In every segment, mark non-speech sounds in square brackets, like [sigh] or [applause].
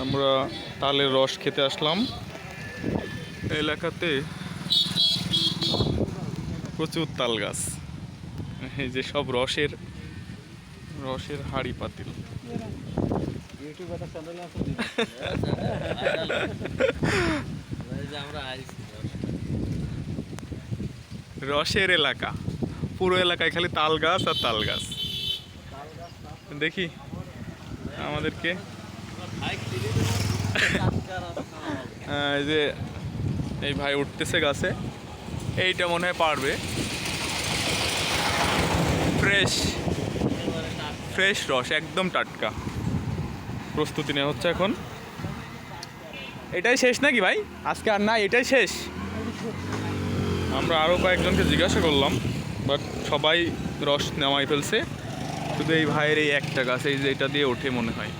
আমরা তালের রস খেতে আসলাম। এলাকাতে প্রচুর তাল গাছ। এই যে সব রসের রসের হাড়ি পাতিল। রসের এলাকা। পুরো এলাকায় খালি তাল গাছ আর তাল গাছ। দেখি, আমাদেরকে যে এই ভাই উঠতেছে গাছে। এইটা মনে হয় পারবে। ফ্রেশ ফ্রেশ রস, একদম টাটকা। প্রস্তুতি নেওয়া হচ্ছে এখন। এটাই শেষ নাকি ভাই? আজকে আর না, এটাই শেষ। আমরা আরও কয়েকজনকে জিজ্ঞাসা করলাম বাট সবাই রস নেওয়াই ফেলছে। শুধু এই ভাইয়ের এই একটা গাছ, এই যে এটা দিয়ে ওঠে মনে হয়।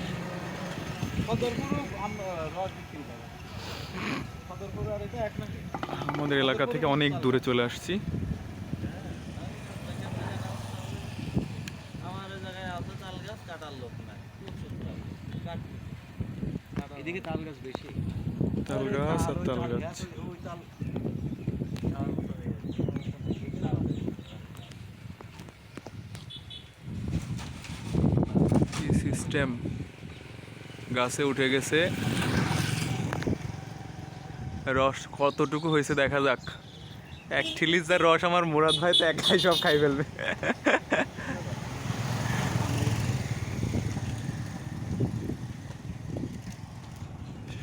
আমাদের এলাকা থেকে অনেক দূরে চলে আসছি। আমার ওই তাল গাছ কাটার লোক এদিকে তাল গাছ বেশি। তাল গাছ আর তাল গাছ। সিস্টেম গাছে উঠে গেছে। রস কতটুকু হয়েছে দেখা যাক। এক ঠিলিস যার রস আমার মুরাদ ভাই তো একাই সব খাই ফেলবে।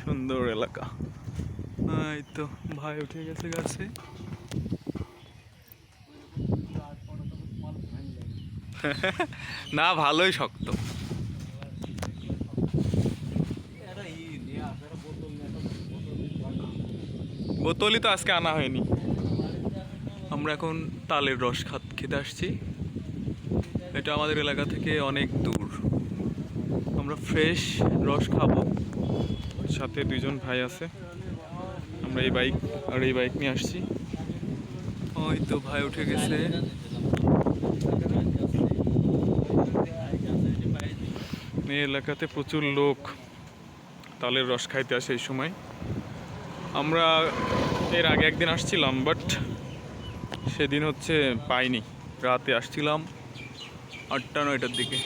সুন্দর এলাকা। এই তো ভাই উঠে গেছে গাছে। না, ভালোই শক্ত এটা ই নিয়ে আসে একটা বোতল নিয়ে একটা বোতল নিয়ে বোতলই তো আজকে আনা হয়নি। আমরা এখন তালের রস খাত, খেতে আসছি। এটা আমাদের এলাকা থেকে অনেক দূর। আমরা ফ্রেশ রস খাব। সাথে দুইজন ভাই আছে। আমরা এই বাইক, আর এই বাইক নিয়ে আসছি। ওই তো ভাই উঠে গেছে। এলাকাতে প্রচুর লোক তালের রস খাইতে আসে এই সময়। আমরা এর আগে একদিন আসছিলাম বাট সেদিন হচ্ছে পাইনি। রাতে আসছিলাম আটটা, নয়টার দিকে।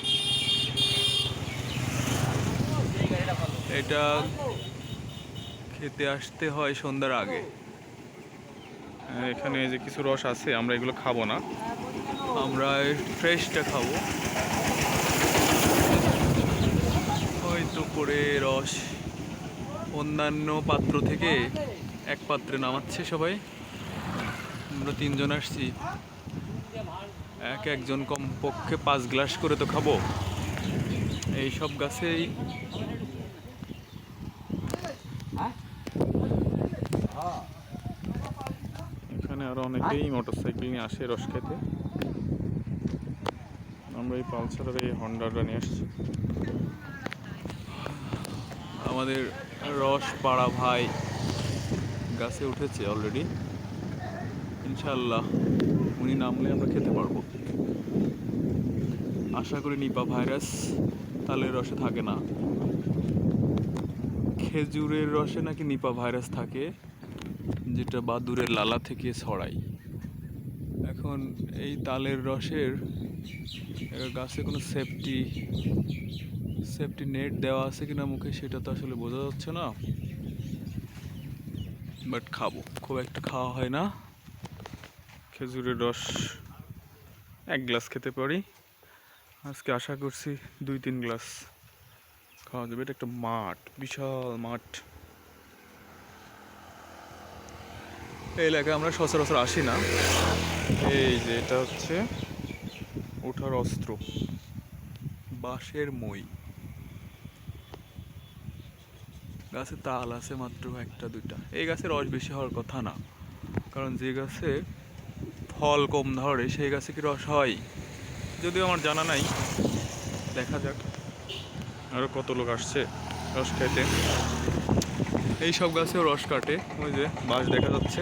এটা খেতে আসতে হয় সন্ধ্যার আগে। এখানে যে কিছু রস আছে, আমরা এগুলো খাব না। আমরা ফ্রেশটা খাব। হয়তো করে রস অন্যান্য পাত্র থেকে এক পাত্রে নামাচ্ছে সবাই। আমরা তিনজন আসছি। এক একজন কমপক্ষে পাঁচ গ্লাস করে তো খাব। এই সব গাছেই এখানে আরও অনেকেই মোটরসাইকেল নিয়ে আসে রস খেতে। আমরা এই পালসারের এই হন্ডাটা নিয়ে আসছি। আমাদের রস পাড়া ভাই গাছে উঠেছে অলরেডি ইনশাল্লাহ উনি নামলে আমরা খেতে পারব। আশা করি নিপা ভাইরাস তালের রসে থাকে না। খেজুরের রসে নাকি নিপা ভাইরাস থাকে, যেটা বাদুরের লালা থেকে ছড়ায়। এখন এই তালের রসের গাছে কোনো সেফটি সেফটি নেট দেওয়া আছে কিনা মুখে সেটা তো আসলে বোঝা যাচ্ছে না। বাট খাব। খুব একটা খাওয়া হয় না। খেজুরের রস এক গ্লাস খেতে পারি। আজকে আশা করছি দুই তিন গ্লাস খাওয়া যাবে। এটা একটা মাঠ, বিশাল মাঠ। এই এলাকায় আমরা সচরাচর আসি না। এই যে এটা হচ্ছে ওঠার অস্ত্র। বাঁশের মই। গাছে তাল আছে মাত্র একটা, দুইটা। এই গাছে রস বেশি হওয়ার কথা না। কারণ যে গাছে ফল কম ধরে, সেই গাছে কি রস হয়? যদিও আমার জানা নাই। দেখা যাক আরও কত লোক আসছে রস খেতে। এই সব গাছেও রস কাটে। ওই যে বাঁশ দেখা যাচ্ছে।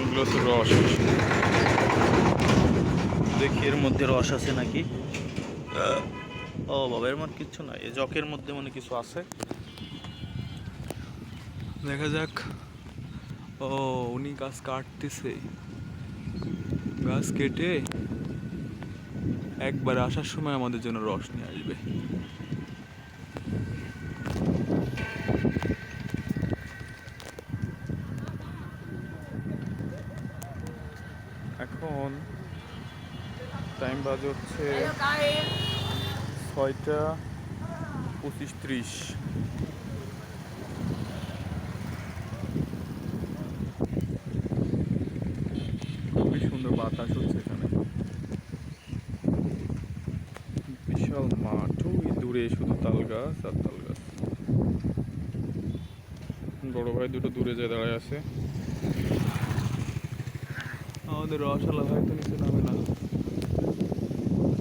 এগুলো হচ্ছে রস। দেখি এর মধ্যে রস আছে নাকি? ও বাবা, এর মধ্যে কিচ্ছু নাই। জকের মধ্যে মনে কিছু আছে। দেখা যাক। ও উনি গাছ কাটতেছে। গাছ কেটে একবার আসার সময় আমাদের জন্য রস নিয়ে আসবে। এখন টাইম বাজে হচ্ছে ছয়টা পঁচিশ ত্রিশ। খুবই সুন্দর বাতাস হচ্ছে এখানে বিশাল মাঠ ওই দূরে শুধু তাল গাছ আর তাল গাছ বড় ভাই দুটো দূরে যায় দাঁড়ায় আছে আমাদের রসালা ভাই তো নিচে নামে না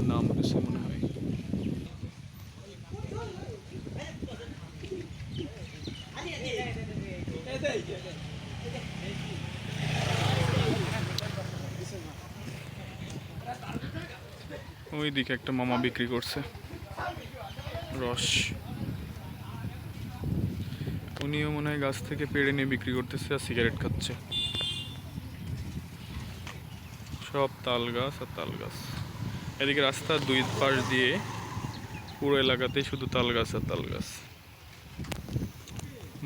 নাম দিচ্ছে মনে হয় ওই দিকে একটা মামা বিক্রি করছে। রস। উনিও মনে হয় গাছ থেকে পেড়ে নিয়ে বিক্রি করতেছে আর সিগারেট খাচ্ছে। সব তাল গাছ আর তাল গাছ। এদিকে রাস্তার দুই পাশ দিয়ে পুরো এলাকাতেই শুধু তাল গাছ আর তাল গাছ।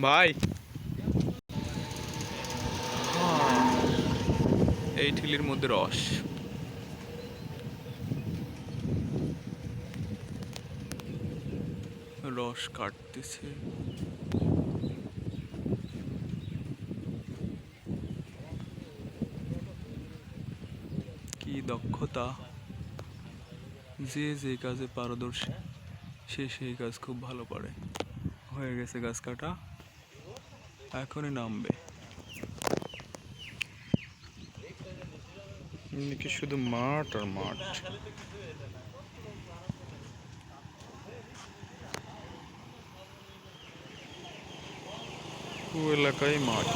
ভাই! এই ঠিলির মধ্যে রস। রস কাটতেছে। কি দক্ষতা। যে যে কাজে পারদর্শী, সে সেই কাজ খুব ভালো পারে। হয়ে গেছে গাছ কাটা, এখনই নামবে। এদিকে শুধু মাঠ আর মাঠ। পুরো এলাকায় মাঠ।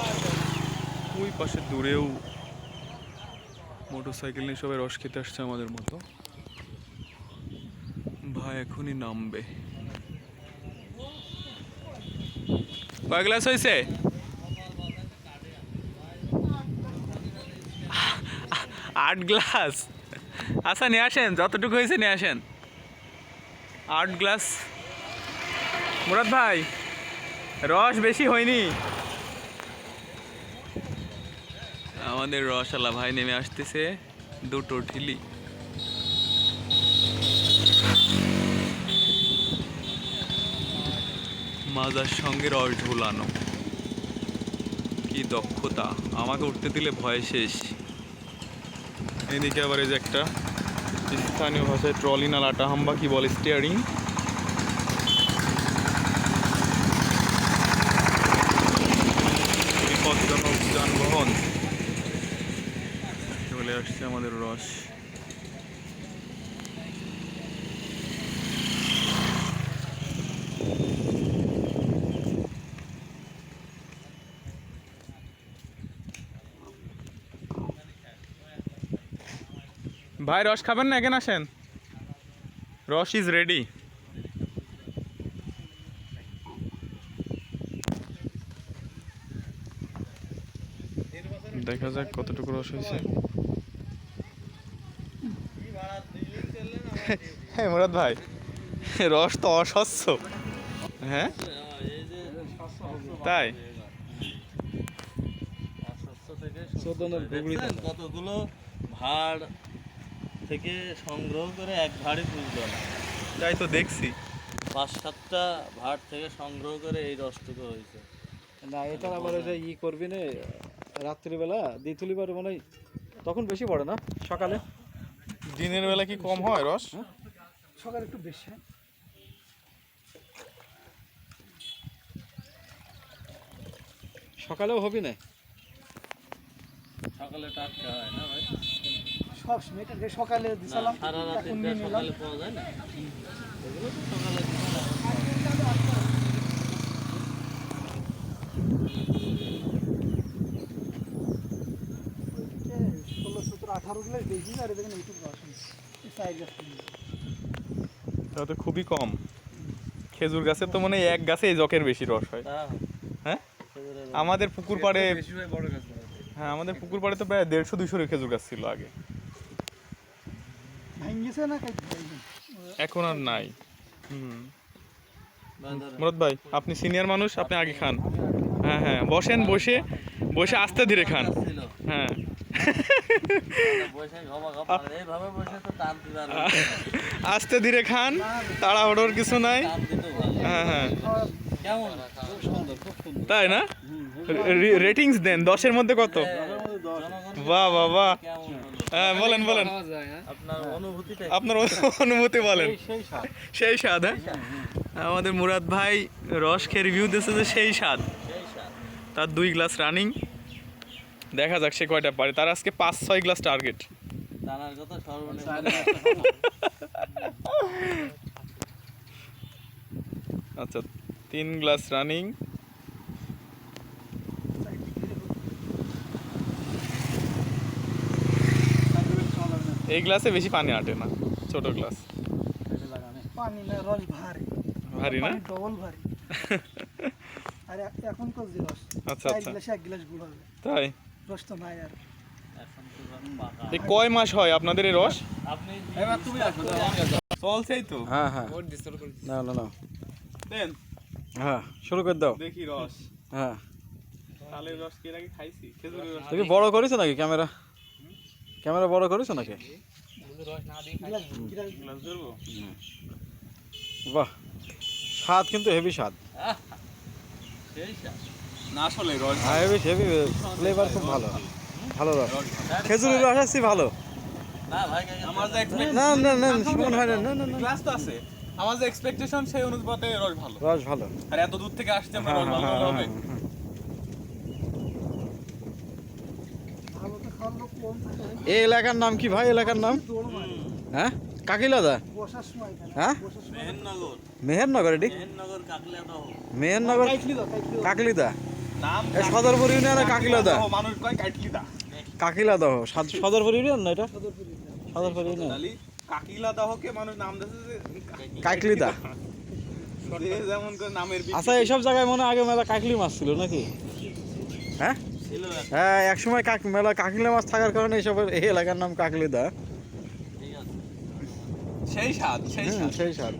ওই পাশে দূরেও মোটর সাইকেল নিয়ে সবাই রস খেতে আসছে আমাদের মতো। ভাই এখনই নামবে। কয় গ্লাস হয়েছে? আট গ্লাস। আচ্ছা নিয়ে আসেন, যতটুকু হয়েছে নিয়ে আসেন। আট গ্লাস। মুরাদ ভাই রস বেশি হয়নি। আমাদের রসালা ভাই নেমে আসতেছে, দুটো ঠিলি মাজার সঙ্গে রস ঝোলানো। কি দক্ষতা, আমাকে উঠতে দিলে ভয় শেষ। এদিকে আবার এই যে একটা, স্থানীয় ভাষায় ট্রলি না লাটা হাম্বা কি বলে স্টিয়ারিং যানবাহন। চলে আসছে আমাদের রস। ভাই রস খাবেন না? এখানে আসেন। রস ইজ রেডি দেখা যাক কতটুকু রস হয়েছে। হ্যাঁ মুরাদ ভাই রস তো অস্বচ্ছ। হ্যাঁ? তাই? কতগুলো ভাড় থেকে সংগ্রহ করে এক ভাড়ে পুজলো না তাই তো দেখছি। পাঁচ সাতটা ভাড় থেকে সংগ্রহ করে এই রসটুকু হয়েছে। না এটা আবার ওই যে ই করবি না রাত্রিবেলা দ্বিতুলি বার মানে তখন বেশি পড়ে না? সকালে? দিনের বেলা কি কম হয় রস? সকালে একটু বেশি। হয় সকালেও হবি না? সকালে টাটকা হয় না ভাই? সব সময় সকালে সকালে পাওয়া যায় না? এগুলো তো সকালে বেশি আর আসেন এটা তো খুবই কম। খেজুর গাছের তো মনে হয় এক গাছে এই জকের বেশি রস হয়। হ্যাঁ। আমাদের পুকুর পাড়ে বেশি হয় বড় গাছ হ্যাঁ আমাদের পুকুর পাড়ে তো প্রায় দেড়শো দুইশো খেজুর গাছ ছিল আগে। এখন আর নাই। হুম। ভাই আপনি সিনিয়র মানুষ আপনি আগে খান। হ্যাঁ হ্যাঁ বসেন বসে বসে আস্তে ধীরে খান ছিল হ্যাঁ বসে গবা গবা এইভাবে বসে তো টান দিবার আস্তে ধীরে খান, তাড়াহুড়োর কিছু নাই। হ্যাঁ হ্যাঁ। তাই না? রেটিংস দেন, দশের মধ্যে কত? বাহ বাহ বাহ। হ্যাঁ বলেন বলেন। আপনার অনুভূতি বলেন। সেই স্বাদ হ্যাঁ? আমাদের মুরাদ ভাই রস খেয়ে রিভিউ দিচ্ছে যে সেই স্বাদ। তার দুই গ্লাস রানিং দেখা যাক সে কয়টা পারে। তার আজকে পাঁচ ছয় গ্লাস টার্গেট টানার কথা সর্বনিম্ন আচ্ছা তিন গ্লাস রানিং এই গ্লাসে বেশি পানি আটে না ছোট গ্লাস পানি না রস ভারী। ভারী না? ডবল ভারী। [laughs] আর এখন তো যে আচ্ছা আচ্ছা। এক গ্লাস গুড় তাই? নাই আর। কয় মাস হয় আপনাদের এই রস? তুমি আসো চলছেই তো। হ্যাঁ হ্যাঁ। না না না। দেন। হ্যাঁ শুরু করে দাও। দেখি রস। হ্যাঁ। তালের রস কি আগে খাইছি? খেজুরের রস তুমি বড় করেছ নাকি ক্যামেরা? ক্যামেরা বড় করেছ নাকি? বাহ। স্বাদ কিন্তু হেভি স্বাদ। সেই স্বাদ। না আসলে রস হ্যাঁ হেভি হেভি ফ্লেভার খুব ভালো। ভালো। রস। খেজুরের রস আসছি ভালো। না ভাই আমার যে না না না হয় না না না না গ্লাস তো আছে। আমার যে এক্সপেকটেশন সেই অনুপাতে রস ভালো। রস ভালো। আর এত দূর থেকে আসছে আমরা হ্যাঁ রস ভালো হ্যাঁ, হবে এই এলাকার নাম কি ভাই? এলাকার নাম? হ্যাঁ? কাকিলাদা হ্যাঁ? মেহেরনগর মেহেরনগর এটি মেহেরনগর। কাকলিদা সদরপুর ইউনিয়নে কাকিলাদা মানুষ কয় কাটলিদা কাকিলাদা সদরপুর ইউনিয়ন না এটা? সদরপুর ইউনিয়ন। সদরপুর ইউনিয়ন তাহলে কাকিলা দাহকে মানুষ নাম দিয়েছে কাকলিদা আচ্ছা এইসব জায়গায় মনে হয় আগে মেলা কাকলি মাছ ছিল নাকি? হ্যাঁ? হ্যাঁ কাক মেলা কাকলি মাছ থাকার কারণে এইসব এই এলাকার নাম কাকলিদা ঠিক আছে সেই স্বাদ সেই স্বাদ। সেই স্বাদ।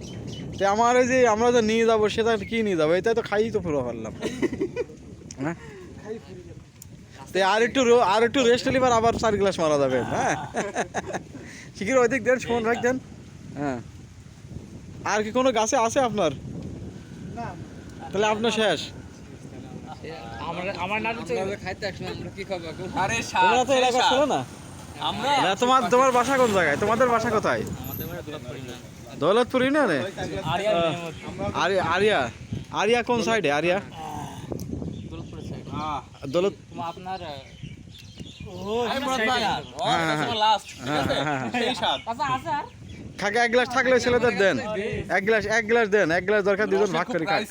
আমার ওই যে আমরা যে নিয়ে যাব সেটা কি নিয়ে যাব? এটাই তো খাই তো পুরো পারলাম হ্যাঁ তো আর একটু আর একটু রেস্ট নিবার আবার চার গ্লাস মারা যাবে হ্যাঁ? শিখির ওইদিক দেন সুমন দেন। হ্যাঁ। আর কি কোনো গাছে আছে আপনার? তাহলে আপনার শেষ। আরে তোমরা তো এলাকা ছিল না? আমরা না তোমার তোমার বাসা কোন জায়গায়? তোমাদের বাসা কোথায়? দৌলতপুর ইউনিয়নে? আরিয়া আরিয়া আরিয়া কোন সাইডে আরিয়া? দৌলত আপনার। আচ্ছা খাকে এক গ্লাস থাকলে ছেলেদের দেন। এক গ্লাস এক গ্লাস দেন। এক গ্লাস দরকার দুজন রসের ভাগ করে খায়।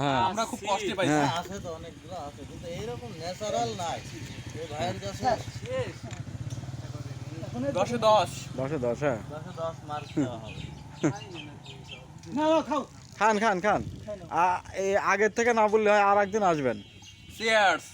হ্যাঁ। আমরা খুব কষ্টে পাইছি। আছে তো অনেকগুলো আছে কিন্তু এইরকম ন্যাচারাল নাই। এই ভাইয়ের কাছে দশে দশ। দশে দশ হ্যাঁ। দশে দশ মার্ক খান খান খান। এই আগের থেকে না বললে হয় আর একদিন আসবেন। shares.